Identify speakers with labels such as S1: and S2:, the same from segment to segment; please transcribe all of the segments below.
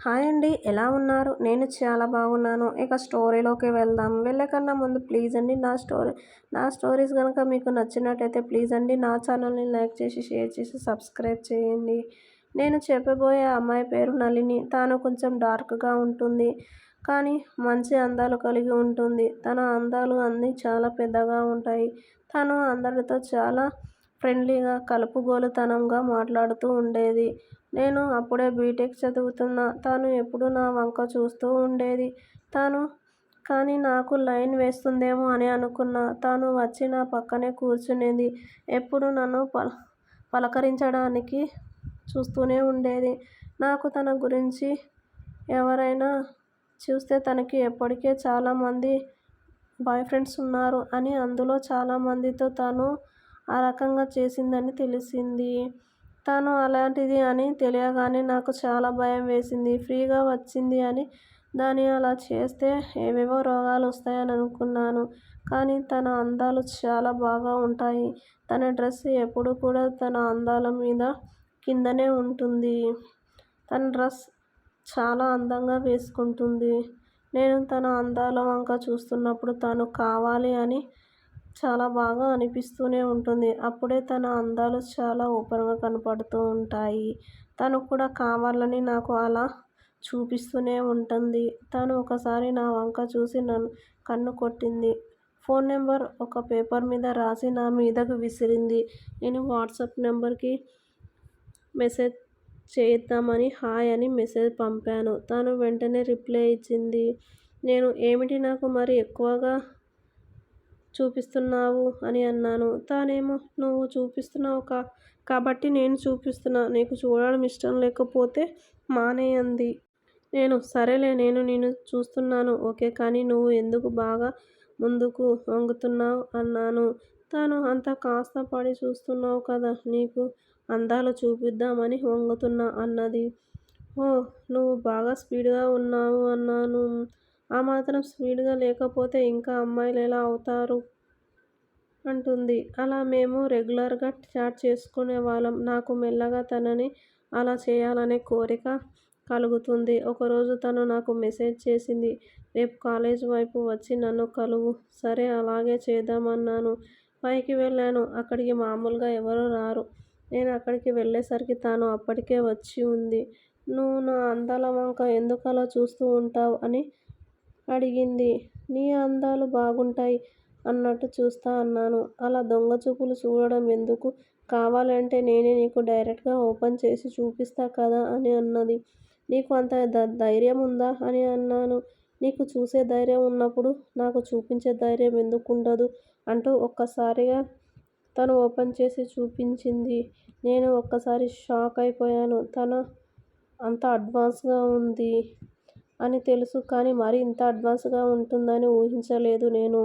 S1: Hi అండి ఎలా ఉన్నారు? నేను చాలా బాగున్నాను. ఇక స్టోరీలోకి వెళ్దాం. వెళ్ళకన్నా ముందు ప్లీజ్ అండి నా స్టోరీ నా స్టోరీస్ కనుక మీకు నచ్చినట్టయితే ప్లీజ్ అండి నా ఛానల్ని లైక్ చేసి షేర్ చేసి సబ్స్క్రైబ్ చేయండి. నేను చెప్పబోయే అమ్మాయి పేరు నళిని. తాను కొంచెం డార్క్గా ఉంటుంది. కానీ మంచి అందాలు కలిగి ఉంటుంది. తన అందాలు అన్నీ చాలా పెద్దగా ఉంటాయి. తను అందరితో చాలా ఫ్రెండ్లీగా కలుపుగోలుతనంగా మాట్లాడుతూ ఉండేది. నేను అప్పుడే బీటెక్ చదువుతున్నా. తను ఎప్పుడూ నా వంక చూస్తూ ఉండేది. తను కానీ నాకు లైన్ వేస్తుందేమో అని అనుకున్నా. తాను వచ్చి నా పక్కనే కూర్చునేది. ఎప్పుడు నన్ను పల పలకరించడానికి చూస్తూనే ఉండేది. నాకు తన గురించి ఎవరైనా చూస్తే తనకి ఎప్పటికే చాలామంది బాయ్ ఫ్రెండ్స్ ఉన్నారు అని అందులో చాలామందితో తను ఆ రకంగా చేసిందని తెలిసింది. తను అలాంటిది అని తెలియగానే నాకు చాలా భయం వేసింది. ఫ్రీగా వచ్చింది అని దాన్ని అలా చేస్తే ఏవేవో రోగాలు వస్తాయని అనుకున్నాను. కానీ తన అందాలు చాలా బాగా ఉంటాయి. తన డ్రెస్ ఎప్పుడు కూడా తన అందాల మీద కిందనే ఉంటుంది. తన డ్రెస్ చాలా అందంగా వేసుకుంటుంది. నేను తన అందాల వంక చూస్తున్నప్పుడు తను కావాలి అని చాలా బాగా అనిపిస్తూనే ఉంటుంది. అప్పుడే తన అందాలు చాలా ఓపెన్గా కనపడుతూ ఉంటాయి. తను కూడా కావాలని నాకు అలా చూపిస్తూనే ఉంటుంది. తను ఒకసారి నా వంక చూసి నన్ను కన్ను కొట్టింది. ఫోన్ నెంబర్ ఒక పేపర్ మీద రాసి నా మీదకు విసిరింది. నేను వాట్సాప్ నెంబర్కి మెసేజ్ చేద్దామని హాయ్ అని మెసేజ్ పంపాను. తను వెంటనే రిప్లై ఇచ్చింది. నేను ఏమిటి నాకు మరి ఎక్కువగా చూపిస్తున్నావు అని అన్నాను. తానేమో నువ్వు చూపిస్తున్నావు కా కాబట్టి నేను చూపిస్తున్నా. నీకు చూడడం ఇష్టం లేకపోతే మానేయంది నేను సరేలే నేను నేను చూస్తున్నాను. ఓకే కానీ నువ్వు ఎందుకు బాగా ముందుకు వంగుతున్నావు? అన్నాను. తాను అంత కాస్త పడి చూస్తున్నావు కదా నీకు అందాలు చూపిద్దామని వంగుతున్నా అన్నది. ఓ నువ్వు బాగా స్పీడ్గా ఉన్నావు అన్నాను. ఆ మాత్రం స్పీడ్గా లేకపోతే ఇంకా అమ్మాయిలు ఎలా అవుతారు? అంటుంది. అలా మేము రెగ్యులర్గా చాట్ చేసుకునే వాళ్ళం. నాకు మెల్లగా తనని అలా చేయాలనే కోరిక కలుగుతుంది. ఒకరోజు తను నాకు మెసేజ్ చేసింది రేపు కాలేజ్ వైపు వచ్చి నన్ను కలువు. సరే అలాగే చేద్దామన్నాను. పైకి వెళ్ళాను. అక్కడికి మామూలుగా ఎవరు రారు. నేను అక్కడికి వెళ్ళేసరికి తాను అప్పటికే వచ్చి ఉంది. నువ్వు నా అందాల వంక ఎందుకలా చూస్తూ ఉంటావు? అని అడిగింది. నీ అందాలు బాగుంటాయి అన్నట్టు చూస్తా అన్నాను. అలా దొంగ చూపులు చూడడం ఎందుకు? కావాలంటే నేనే నీకు డైరెక్ట్గా ఓపెన్ చేసి చూపిస్తా కదా అని అన్నది. నీకు అంత ధైర్యం ఉందా? అని అన్నాను. నీకు చూసే ధైర్యం ఉన్నప్పుడు నాకు చూపించే ధైర్యం ఎందుకు ఉండదు? అంటూ ఒక్కసారిగా తను ఓపెన్ చేసి చూపించింది. నేను ఒక్కసారి షాక్ అయిపోయాను. తను అంత అడ్వాన్స్గా ఉంది. అని తెలుసు కానీ మరీ ఇంత అడ్వాన్స్గా ఉంటుందని ఊహించలేదు నేను.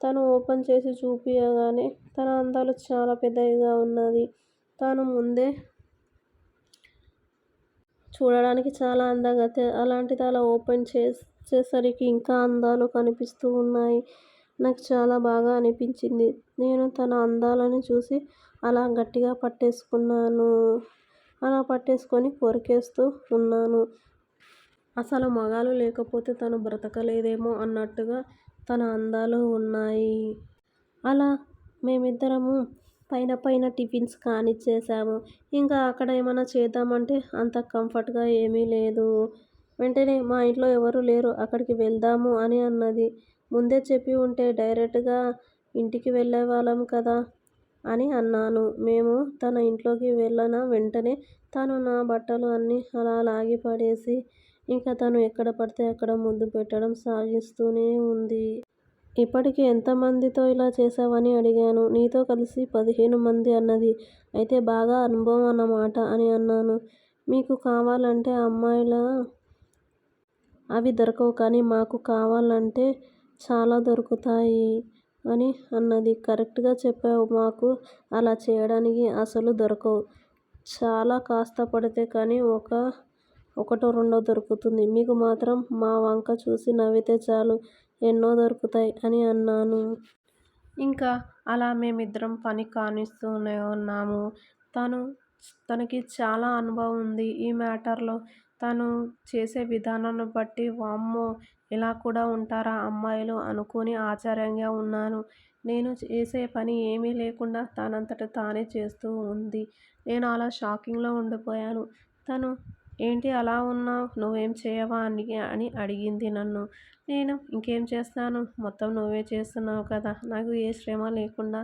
S1: తను ఓపెన్ చేసి చూపించగానే తన అందాలు చాలా పెద్దవిగా ఉన్నది. తాను ముందే చూడడానికి చాలా అందంగా అలాంటిది అలా ఓపెన్ చేసేసరికి ఇంకా అందాలు కనిపిస్తూ ఉన్నాయి. నాకు చాలా బాగా అనిపించింది. నేను తన అందాలను చూసి అలా గట్టిగా పట్టేసుకున్నాను. అలా పట్టేసుకొని కొరికేస్తూ ఉన్నాను. అసలు మగాలు లేకపోతే తను బ్రతకలేదేమో అన్నట్టుగా తన అందాలు ఉన్నాయి. అలా మేమిద్దరము పైన పైన టిఫిన్స్ కానిచ్చేసాము ఇంకా అక్కడ ఏమైనా చేద్దామంటే అంత కంఫర్ట్గా ఏమీ లేదు. వెంటనే మా ఇంట్లో ఎవరు లేరు అక్కడికి వెళ్దాము అని అన్నది. ముందే చెప్పి ఉంటే డైరెక్ట్గా ఇంటికి వెళ్ళే వాళ్ళం కదా అని అన్నాను. మేము తన ఇంట్లోకి వెళ్ళిన వెంటనే తను నా బట్టలు అన్నీ అలా లాగి పడేసి ఇంకా తను ఎక్కడ పడితే అక్కడ ముద్దు పెట్టడం సాగిస్తూనే ఉంది. ఇప్పటికి ఎంతమందితో ఇలా చేశావని అడిగాను. నీతో కలిసి పదిహేను మంది అన్నది. అయితే బాగా అనుభవం అన్నమాట అని అన్నాను. మీకు కావాలంటే అమ్మాయిల అవి దొరకవు కానీ మాకు కావాలంటే చాలా దొరుకుతాయి అని అన్నది. కరెక్ట్గా చెప్పావు. మాకు అలా చేయడానికి అసలు దొరకవు. చాలా కాస్త పడితే కానీ ఒక ఒకటో రెండో దొరుకుతుంది. మీకు మాత్రం మా వంక చూసి నవ్వితే చాలు. ఎన్నో దొరుకుతాయి అని అన్నాను. ఇంకా అలా మేమిద్దరం పని కానిస్తూనే ఉన్నాము. తను తనకి చాలా అనుభవం ఉంది. ఈ మ్యాటర్లో తను చేసే విధానాన్ని బట్టి వామ్మో ఇలా కూడా ఉంటారా అమ్మాయిలు అనుకుని ఆశ్చర్యంగా ఉన్నాను. నేను చేసే పని ఏమీ లేకుండా తనంతట తానే చేస్తూ ఉంది. నేను అలా షాకింగ్లో ఉండిపోయాను. తను ఏంటి అలా ఉన్నావు? నువ్వేం చేయవా అని అని అడిగింది నన్ను. నేను ఇంకేం చేస్తాను? మొత్తం నువ్వే చేస్తున్నావు కదా? నాకు ఏ శ్రమ లేకుండా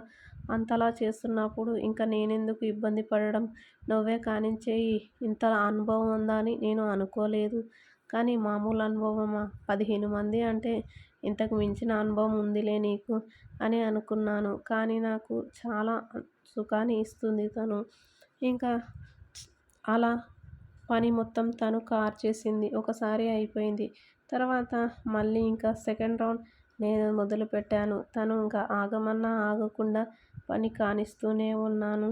S1: అంతలా చేస్తున్నప్పుడు ఇంకా నేనెందుకు ఇబ్బంది పడడం? నువ్వే కానించేయి ఇంత అనుభవం ఉందా అని నేను అనుకోలేదు. కానీ మామూలు అనుభవమా? పదిహేను మంది అంటే ఇంతకు మించిన అనుభవం ఉందిలే నీకు అని అనుకున్నాను. కానీ నాకు చాలా సుఖాన్ని ఇస్తుంది తను. ఇంకా అలా పని మొత్తం తను కార్ చేసింది. ఒకసారి అయిపోయింది. తర్వాత మళ్ళీ ఇంకా సెకండ్ రౌండ్ నేను మొదలుపెట్టాను. తను ఇంకా ఆగమన్నా ఆగకుండా పని కానిస్తూనే ఉన్నాను.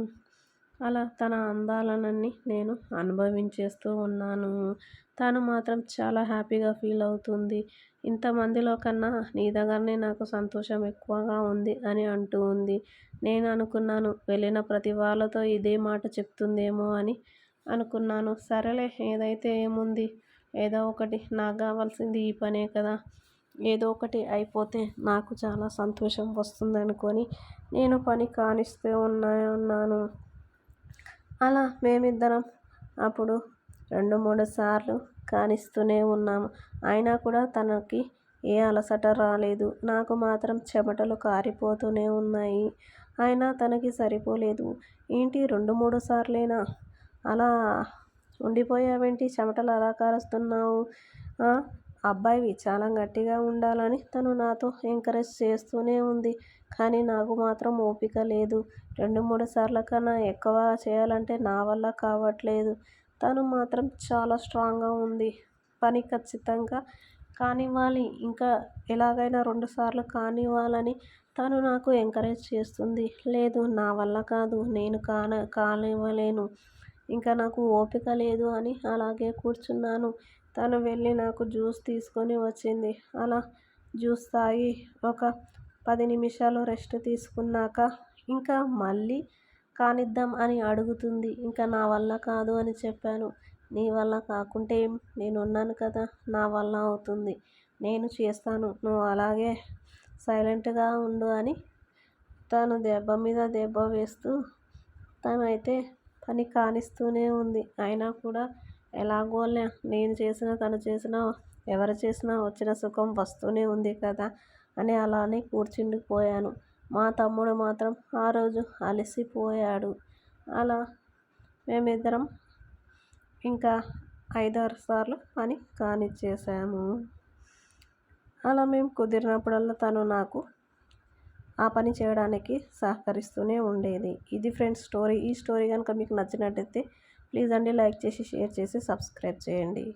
S1: అలా తన అందాలనన్నీ నేను అనుభవించేస్తూ ఉన్నాను. తను మాత్రం చాలా హ్యాపీగా ఫీల్ అవుతుంది. ఇంతమందిలో కన్నా నీ దగ్గరనే నాకు సంతోషం ఎక్కువగా ఉంది అని అంటూ ఉంది. నేను అనుకున్నాను వెళ్ళిన ప్రతి వాళ్ళతో ఇదే మాట చెప్తుందేమో అని అనుకున్నాను. సరేలే ఏదైతే ఏముంది? ఏదో ఒకటి. నాకు కావాల్సింది ఈ పనే కదా. ఏదో ఒకటి అయిపోతే నాకు చాలా సంతోషం వస్తుంది అనుకొని నేను పని కానిస్తూ ఉన్నా ఉన్నాను. అలా మేమిద్దరం అప్పుడు రెండు మూడు సార్లు కానిస్తూనే ఉన్నాము. అయినా కూడా తనకి ఏ అలసట రాలేదు. నాకు మాత్రం చెమటలు కారిపోతూనే ఉన్నాయి. అయినా తనకి సరిపోలేదు. ఏంటి రెండు మూడు సార్లేనా? అలా ఉండిపోయావేంటి? చెమటలు అలా కారుస్తున్నావు. అబ్బాయివి చాలా గట్టిగా ఉండాలని తను నాతో ఎంకరేజ్ చేస్తూనే ఉంది. కానీ నాకు మాత్రం ఓపిక లేదు. రెండు మూడు సార్ల కన్నా ఎక్కువ చేయాలంటే నా వల్ల కావట్లేదు. తను మాత్రం చాలా స్ట్రాంగ్గా ఉంది. పని ఖచ్చితంగా కానివ్వాలి. ఇంకా ఎలాగైనా రెండు సార్లు కానివ్వాలని తను నాకు ఎంకరేజ్ చేస్తుంది. లేదు నా వల్ల కాదు. నేను కాన కానివ్వలేను. ఇంకా నాకు ఓపిక లేదు అని అలాగే కూర్చున్నాను. తను వెళ్ళి నాకు జ్యూస్ తీసుకొని వచ్చింది. అలా జ్యూస్ తాగి ఒక పది నిమిషాలు రెస్ట్ తీసుకున్నాక ఇంకా మళ్ళీ కానిద్దాం అని అడుగుతుంది. ఇంకా నా వల్ల కాదు అని చెప్పాను. నీ వల్ల కాకుంటే నేను ఉన్నాను కదా నా వల్ల అవుతుంది. నేను చేస్తాను. నువ్వు అలాగే సైలెంట్గా ఉండు అని తను దెబ్బ మీద దెబ్బ వేస్తూ తనైతే పని కానిస్తూనే ఉంది. అయినా కూడా ఎలాగోలే నేను చేసిన తను చేసిన ఎవరు చేసినా వచ్చిన సుఖం వస్తూనే ఉంది కదా అని అలానే కూర్చుండిపోయాను. మా తమ్ముడు మాత్రం ఆ రోజు అలసిపోయాడు. అలా మేమిద్దరం ఇంకా ఐదారు సార్లు పని కానిచ్చేసాము. అలా మేము కుదిరినప్పుడల్లా తను నాకు ఆ పని చేయడానికి సహకరిస్తూనే ఉండేది. ఇది ఫ్రెండ్స్ స్టోరీ. ఈ స్టోరీ కనుక మీకు నచ్చినట్టయితే ప్లీజ్ అండి లైక్ చేసి షేర్ చేసి సబ్స్క్రైబ్ చేయండి.